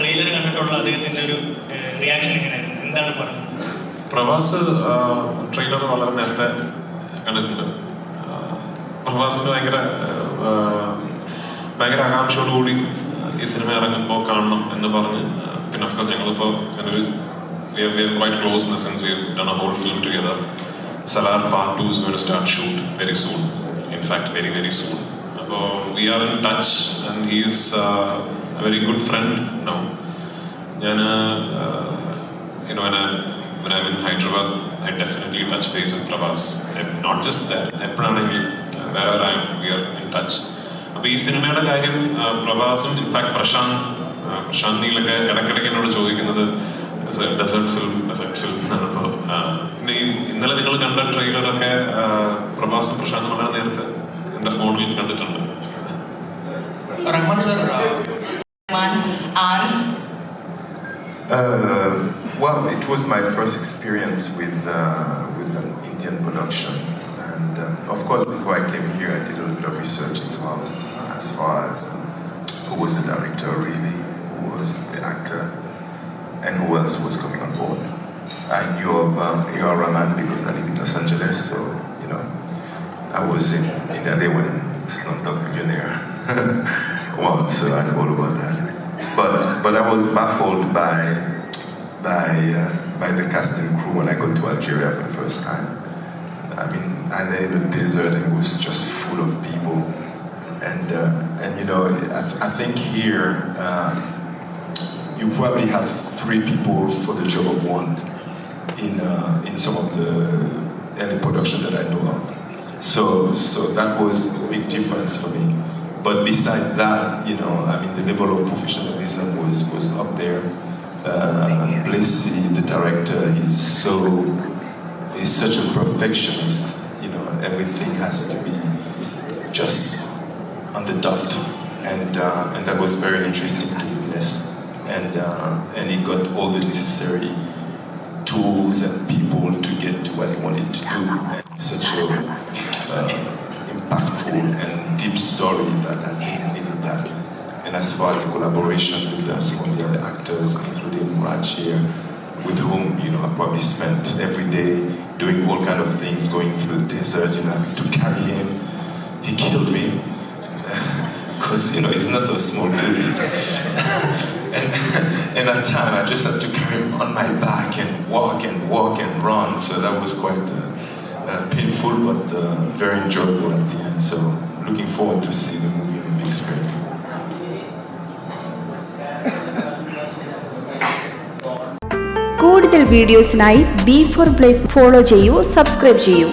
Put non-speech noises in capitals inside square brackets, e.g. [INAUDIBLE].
Trailer കണ്ടിട്ടുള്ള അദ്ദേഹത്തിന്റെ ഒരു റിയാക്ഷൻ എങ്ങനെയായിരുന്നു? എന്താണ് പറഞ്ഞത്? പ്രവാസ് ട്രെയിലർ വളരെ നേരത്തെ കണ്ടിട്ടുണ്ട്. പ്രവാസിന് ഭയങ്കര ഭയങ്കര ആകാംക്ഷയോടുകൂടി ഈ സിനിമ ഇറങ്ങുമ്പോൾ കാണണം എന്ന് പറഞ്ഞ് പിന്നെ ഓഫ് കോഴ്സ് ഞങ്ങളിപ്പോൾ അങ്ങനൊരു we are we are quite close in the sense we done a whole film together Salaar part two is going start shoot very soon in fact very very soon അപ്പോൾ we are in touch and he is he good friend now. ഞാൻ you know when I face I definitely touch base with എപ്പോഴാണെങ്കിൽ വേറെ I'm we are in touch അപ്പോൾ ഈ സിനിമയുടെ കാര്യം പ്രഭാസും in fact Prashant Prashant നീലൊക്കെ ഇടയ്ക്കിടയ്ക്ക് എന്നോട് ചോദിക്കുന്നത് ഡെസേർട്ട് ഫിലിം ഡെസേർട്ട് ഫിലിം എന്നാണ് പിന്നെ ഈ ഇന്നലെ നിങ്ങൾ കണ്ട ട്രെയിലറൊക്കെ പ്രഭാസും പ്രശാന്തും വളരെ നേരത്തെ എന്റെ ഫോണിൽ കണ്ടിട്ടുണ്ട്. Uh, well, it was my first experience with uh, with an Indian production, and uh, of course, before I came here, I did a little bit of research as well, as far as who was the director, really, who was the actor, and who else was coming on board. I knew of um, A.R. Rahman because I live in Los Angeles, so you know, I was in, in LA when Slumdog Millionaire [LAUGHS] won, so I know all about that. But but I was baffled by by uh, by the casting crew when I got to Algeria for the first time. I mean, I lay in the desert it was just full of people, and uh, and you know, I, I think here uh, you probably have three people for the job of one in uh, in some of the any production that I know of. So so that was a big difference for me. But beside that, you know, I mean, the level of professionalism was was up there. Uh, Blessy, the director, is so is such a perfectionist. You know, everything has to be just on the dot, and uh, and that was very interesting to witness. And uh, and he got all the necessary tools and people to get to what he wanted to do. And such a uh, impactful and story that I think needed that. And as far as the collaboration with uh, some of the other actors, including Raj here, with whom you know I probably spent every day doing all kind of things, going through the desert, you know, having to carry him. He killed me [LAUGHS] because you know he's not a small dude. [LAUGHS] and and at time I just had to carry him on my back and walk and walk and run. So that was quite uh, uh, painful, but uh, very enjoyable at the end. So looking forward to see the movie on the big screen. കൂടുതൽ വീഡിയോസിനായി B four place follow ചെയ്യൂ subscribe ചെയ്യൂ